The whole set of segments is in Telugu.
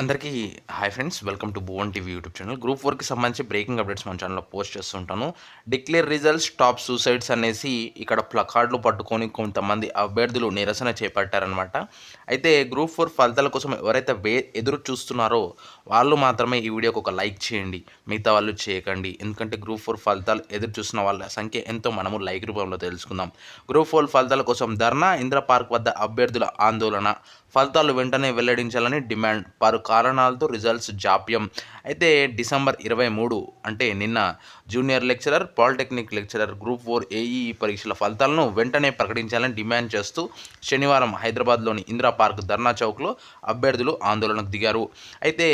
అందరికీ hi friends welcome to Bhuvan TV YouTube channel. Group ఫోర్కి సంబంధించి బ్రేకింగ్ అప్డేట్స్ మన ఛానల్లో పోస్ట్ చేస్తుంటాను. డిక్లేర్ రిజల్ట్స్ టాప్ సూసైడ్స్ అనేసి ఇక్కడ ప్లకార్డులు పట్టుకొని కొంతమంది అభ్యర్థులు నిరసన చేపట్టారనమాట అయితే గ్రూప్ ఫోర్ ఫలితాల కోసం ఎవరైతే వే ఎదురు చూస్తున్నారో వాళ్ళు మాత్రమే ఈ వీడియోకి ఒక లైక్ చేయండి. మిగతా వాళ్ళు చేయకండి. ఎందుకంటే గ్రూప్ ఫోర్ ఫలితాలు ఎదురు చూస్తున్న వాళ్ళ సంఖ్య ఎంతో మనము లైక్ రూపంలో తెలుసుకుందాం. గ్రూప్ ఫోర్ ఫలితాల కోసం ధర్నా ఇంద్ర పార్క్ వద్ద అభ్యర్థుల ఆందోళన ఫలితాలు వెంటనే వెల్లడించాలని డిమాండ్. పలు కారణాలతో రిజల్ట్స్ జాప్యం. అయితే డిసెంబర్ ఇరవై మూడు అంటే నిన్న junior lecturer polytechnic lecturer group four AE పరీక్షల ఫలితాలను వెంటనే ప్రకటించాలని డిమాండ్ చేస్తూ శనివారం హైదరాబాద్లోని ఇందిరా పార్క్ ధర్నా చౌక్లో అభ్యర్థులు ఆందోళనకు దిగారు. అయితే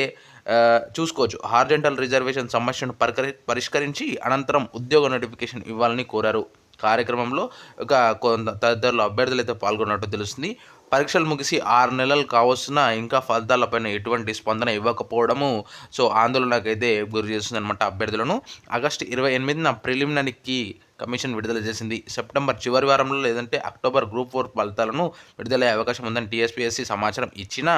చూసుకోవచ్చు. హార్జెంటల్ రిజర్వేషన్ సమస్యను పరికరి పరిష్కరించి అనంతరం ఉద్యోగ నోటిఫికేషన్ ఇవ్వాలని కోరారు. కార్యక్రమంలో ఒక కొంత తదితరుల అభ్యర్థులు అయితే పాల్గొన్నట్టు తెలుస్తుంది. పరీక్షలు ముగిసి ఆరు నెలలు కావస్తున్నా ఇంకా ఫలితాలపైన ఎటువంటి స్పందన ఇవ్వకపోవడము సో ఆందోళనకైతే గురి చేస్తుంది అనమాట అభ్యర్థులను. ఆగస్టు ఇరవై ఎనిమిదిన ప్రిలిమినరీకి కమిషన్ విడుదల చేసింది. సెప్టెంబర్ చివరి వారంలో లేదంటే అక్టోబర్ గ్రూప్ ఫోర్ ఫలితాలను విడుదలయ్యే అవకాశం ఉందని టీఎస్పీఎస్సీ సమాచారం ఇచ్చినా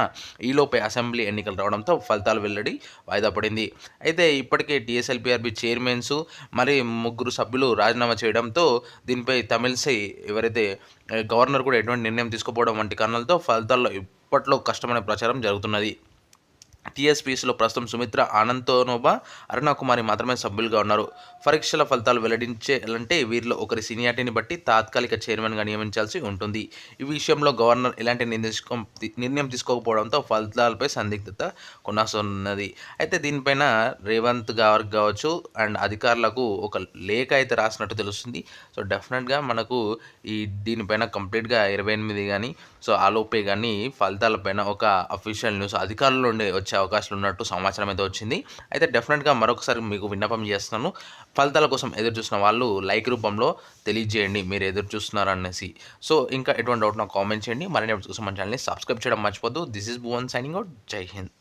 ఈలోపే అసెంబ్లీ ఎన్నికలు రావడంతో ఫలితాలు వెల్లడి వాయిదా పడింది. అయితే ఇప్పటికే టీఎస్ఎల్పిఆర్బి చైర్మన్స్ మరి ముగ్గురు సభ్యులు రాజీనామా చేయడంతో దీనిపై తమిళసై ఎవరైతే గవర్నర్ కూడా ఎటువంటి నిర్ణయం తీసుకోపోవడం వంటి కారణాలతో ఫలితాల్లో ఇప్పట్లో కష్టమైన ప్రచారం జరుగుతున్నది. టీఎస్పీఎస్లో ప్రస్తుతం సుమిత్ర ఆనందోనోబా అరుణకుమారి మాత్రమే సభ్యులుగా ఉన్నారు. పరీక్షల ఫలితాలు వెల్లడించాలంటే వీరిలో ఒకరి సీనియారిటీని బట్టి తాత్కాలిక చైర్మన్గా నియమించాల్సి ఉంటుంది. ఈ విషయంలో గవర్నర్ ఎలాంటి నిర్దేశకం నిర్ణయం తీసుకోకపోవడంతో ఫలితాలపై సందిగ్ధత కొనసాగుతున్నది. అయితే దీనిపైన రేవంత్ గారు కావచ్చు అండ్ అధికారులకు ఒక లేఖ అయితే రాసినట్టు తెలుస్తుంది. సో డెఫినెట్గా మనకు ఈ దీనిపైన కంప్లీట్గా ఇరవై ఎనిమిది కానీ సో ఆలోపే కానీ ఫలితాలపైన ఒక అఫీషియల్ న్యూస్ అధికారుల నుండి వచ్చే అవకాశాలు ఉన్నట్టు సమాచారం అయితే వచ్చింది. అయితే డెఫినెట్గా మరొకసారి మీకు విన్నపం చేస్తున్నాను. ఫలితాల కోసం ఎదురు చూసిన వాళ్ళు లైక్ రూపంలో తెలియజేయండి మీరు ఎదురు చూస్తున్నారు అనేసి సో ఇంకా ఎటువంటి డౌట్ నాకు కామెంట్ చేయండి. మరిన్ని updates కోసం మన ఛానల్ని సబ్స్క్రైబ్ చేయడం మర్చిపోద్దు. This is Bhuvan signing out Jai Hind